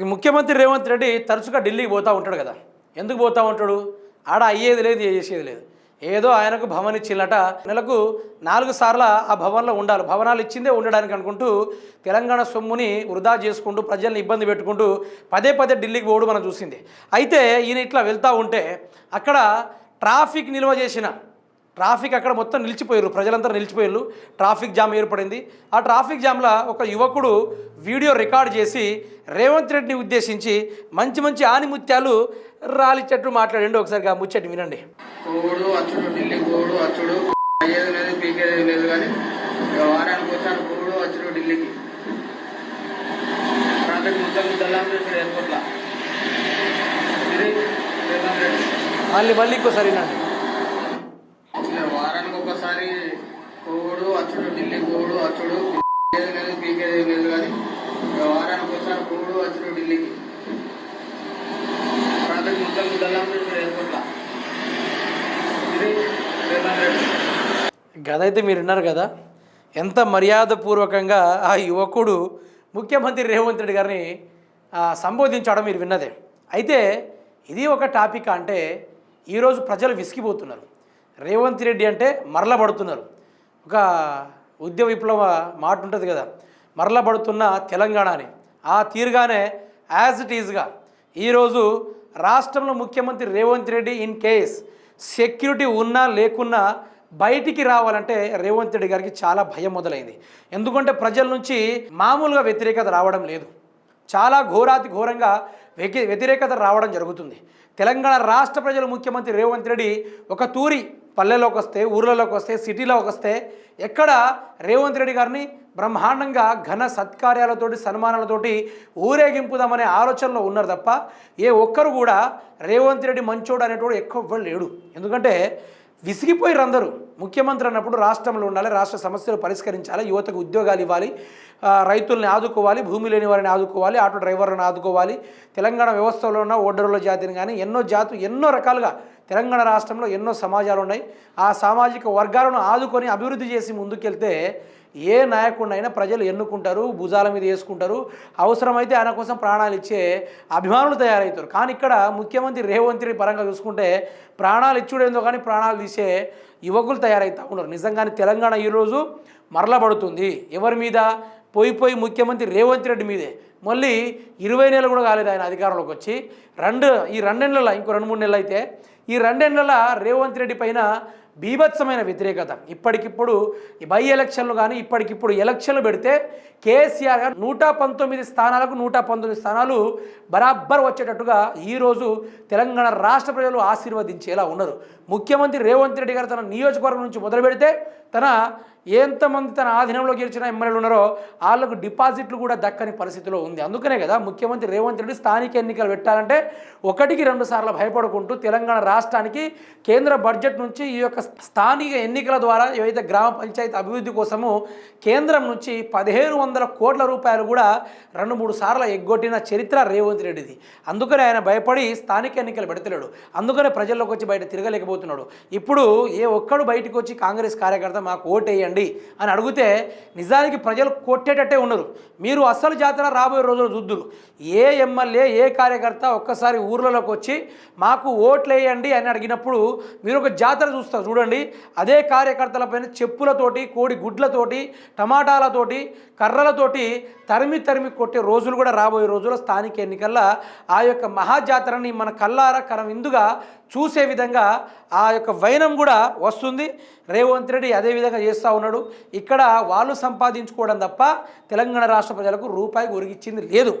ఇక ముఖ్యమంత్రి రేవంత్ రెడ్డి తరచుగా ఢిల్లీకి పోతూ ఉంటాడు కదా. ఎందుకు పోతూ ఉంటాడు? ఆడ అయ్యేది లేదు చేసేది లేదు. ఏదో ఆయనకు భవన్ ఇచ్చిల్లట నెలకు నాలుగు సార్లు ఆ భవన్లో ఉండాలి. భవనాలు ఇచ్చిందే ఉండడానికి అనుకుంటూ తెలంగాణ సొమ్ముని వృధా చేసుకుంటూ ప్రజల్ని ఇబ్బంది పెట్టుకుంటూ పదే పదే ఢిల్లీకి పోవడం మనం చూసింది. అయితే ఈయన ఇట్లా వెళ్తూ ఉంటే అక్కడ ట్రాఫిక్ నిల్వ చేసిన ట్రాఫిక్ అక్కడ మొత్తం నిలిచిపోయారు ప్రజలంతా నిలిచిపోయారు ట్రాఫిక్ జామ్ ఏర్పడింది. ఆ ట్రాఫిక్ జామ్లో ఒక యువకుడు వీడియో రికార్డ్ చేసి రేవంత్ రెడ్డిని ఉద్దేశించి మంచి మంచి ఆనిముత్యాలు రాలిచ్చేట్టు మాట్లాడండి. ఒకసారి ఆ ముచ్చటి వినండి. పోవుడు అచ్చుడు ఢిల్లీ పోవుడు అచ్చుడు. అయ్యేది లేదు పీకేది లేదు కానీ ఇక వారానికి ఒకసారి పోవుడు అచ్చుడు ఢిల్లీకి. ట్రాఫిక్ ముద్దలు ముద్దలా చూసాడు ఎయిర్పోర్ట్లో. ఇది రేవంత్ రెడ్డి. మళ్ళీ మళ్ళీ ఇంకోసారి వినండి ఇక వారానికి ఒకసారి పోవుడు అచ్చుడు ఢిల్లీ పోవుడు అచ్చుడు అయ్యేది లేదు పీకేది లేదు కానీ వారానికి ఒకసారి పోవుడు అచ్చుడు ఢిల్లీకి ట్రాఫిక్ ముద్దలు ముద్దలా చూసాడు ఇది గదైతే మీరు విన్నారు కదా ఎంత మర్యాదపూర్వకంగా ఆ యువకుడు ముఖ్యమంత్రి రేవంత్ రెడ్డి గారిని సంబోధించడం మీరు విన్నదే. అయితే ఇది ఒక టాపిక్ అంటే ఈరోజు ప్రజలు విసిగిపోతున్నారు. రేవంత్ రెడ్డి అంటే మరలబడుతున్నారు ఒక ఉద్యమ విప్లవ మాట ఉంటుంది కదా. మరలబడుతున్న తెలంగాణ అని ఆ తీరుగానే యాజ్ ఇట్ ఈజ్గా ఈరోజు రాష్ట్రంలో ముఖ్యమంత్రి Revanth Reddy in case security ఉన్నా లేకున్నా బయటికి రావాలంటే రేవంత్ రెడ్డి గారికి చాలా భయం మొదలైంది. ఎందుకంటే ప్రజల నుంచి మామూలుగా వ్యతిరేకత రావడం లేదు. చాలా ఘోరాతి ఘోరంగా వ్యతి వ్యతిరేకత రావడం జరుగుతుంది. తెలంగాణ రాష్ట్ర ప్రజలు ముఖ్యమంత్రి రేవంత్ రెడ్డి ఒక తూరి పల్లెలోకి వస్తే ఊర్లలోకి వస్తే సిటీలోకి వస్తే ఎక్కడ రేవంత్ రెడ్డి గారిని బ్రహ్మాండంగా ఘన సత్కార్యాలతోటి సన్మానాలతోటి ఊరేగింపుదామనే ఆలోచనలో ఉన్నారు తప్ప ఏ ఒక్కరు కూడా రేవంత్ రెడ్డి మంచోడు అనేటోడు ఎక్కువ లేడు. ఎందుకంటే విసిగిపోయారు అందరూ ముఖ్యమంత్రి అన్నప్పుడు రాష్ట్రంలో ఉండాలి రాష్ట్ర సమస్యలు పరిష్కరించాలి యువతకు ఉద్యోగాలు ఇవ్వాలి రైతుల్ని ఆదుకోవాలి భూమి లేని వారిని ఆదుకోవాలి ఆటో డ్రైవర్లను ఆదుకోవాలి. తెలంగాణ వ్యవస్థలో ఉన్న ఓడరుల జాతిని కానీ ఎన్నో జాతులు ఎన్నో రకాలుగా తెలంగాణ రాష్ట్రంలో ఎన్నో సమాజాలు ఉన్నాయి. ఆ సామాజిక వర్గాలను ఆదుకొని అభివృద్ధి చేసి ముందుకెళ్తే ఏ నాయకుడినైనా ప్రజలు ఎన్నుకుంటారు భుజాల మీద వేసుకుంటారు. అవసరమైతే ఆయన కోసం ప్రాణాలు ఇచ్చే అభిమానులు తయారవుతారు. కానీ ఇక్కడ ముఖ్యమంత్రి రేవంత్ రెడ్డి పరంగా చూసుకుంటే ప్రాణాలు ఇచ్చుడేందో కానీ ప్రాణాలు తీసే యువకులు తయారవుతూ ఉన్నారు. నిజంగానే తెలంగాణ ఈరోజు మరలబడుతుంది ఎవరి మీద? పోయి పోయి ముఖ్యమంత్రి రేవంత్ రెడ్డి మీదే. మళ్ళీ ఇరవై నెలలు కూడా కాలేదు ఆయన అధికారంలోకి వచ్చి. రెండు ఈ రెండేళ్ళ ఇంకో రెండు మూడు నెలలు అయితే ఈ రెండేళ్ళ రేవంత్ రెడ్డి పైన బీభత్సమైన వ్యతిరేకత. ఇప్పటికిప్పుడు బై ఎలక్షన్లు కానీ ఇప్పటికిప్పుడు ఎలక్షన్లు పెడితే కేసీఆర్ గారు నూట పంతొమ్మిది స్థానాలకు నూట పంతొమ్మిది స్థానాలు బరాబర్ వచ్చేటట్టుగా ఈరోజు తెలంగాణ రాష్ట్ర ప్రజలు ఆశీర్వదించేలా ఉన్నారు. ముఖ్యమంత్రి రేవంత్ రెడ్డి గారు తన నియోజకవర్గం నుంచి మొదలు పెడితే తన ఎంతమంది తన ఆధీనంలో గెలిచిన ఎమ్మెల్యేలు ఉన్నారో వాళ్ళకు డిపాజిట్లు కూడా దక్కని పరిస్థితిలో ఉంది. అందుకనే కదా ముఖ్యమంత్రి రేవంత్ రెడ్డి స్థానిక ఎన్నికలు పెట్టాలంటే ఒకటికి రెండు సార్లు భయపడుకుంటూ తెలంగాణ రాష్ట్రానికి కేంద్ర బడ్జెట్ నుంచి ఈ యొక్క స్థానిక ఎన్నికల ద్వారా ఏవైతే గ్రామ పంచాయతీ అభివృద్ధి కోసము కేంద్రం నుంచి పదిహేను వందల కోట్ల రూపాయలు కూడా రెండు మూడు సార్లు ఎగ్గొట్టిన చరిత్ర రేవంత్ రెడ్డిది. అందుకనే ఆయన భయపడి స్థానిక ఎన్నికలు పెడతలేడు. అందుకనే ప్రజల్లోకి వచ్చి బయట తిరగలేకపోతున్నాడు. ఇప్పుడు ఏ ఒక్కడు బయటకు వచ్చి కాంగ్రెస్ కార్యకర్త మాకు ఓటేయండి అని అడిగితే నిజానికి ప్రజలు కొట్టేటట్టే ఉండరు మీరు అసలు జాతర రాబోయే రోజులు చూద్దురు. ఏ ఎమ్మెల్యే ఏ కార్యకర్త ఒక్కసారి ఊర్లలోకి వచ్చి మాకు ఓట్లు వేయండి అని అడిగినప్పుడు మీరు ఒక జాతర చూస్తారు చూడండి. అదే కార్యకర్తలపైన చెప్పులతోటి కోడి గుడ్లతోటి టమాటాలతోటి కర్రలతోటి తరిమి తరిమి కొట్టే రోజులు కూడా రాబోయే రోజుల్లో స్థానిక ఎన్నికల్లో ఆ యొక్క మహాజాతరని మన కల్లార కరం ఇందుగా చూసే విధంగా ఆ యొక్క వైనం కూడా వస్తుంది. రేవంత్ రెడ్డి అదే విధంగా చేస్తూ ఉన్నాడు. ఇక్కడ వాళ్ళు సంపాదించుకోవడం తప్ప తెలంగాణ రాష్ట్ర ప్రజలకు రూపాయి ఒరిగిచ్చింది లేదు.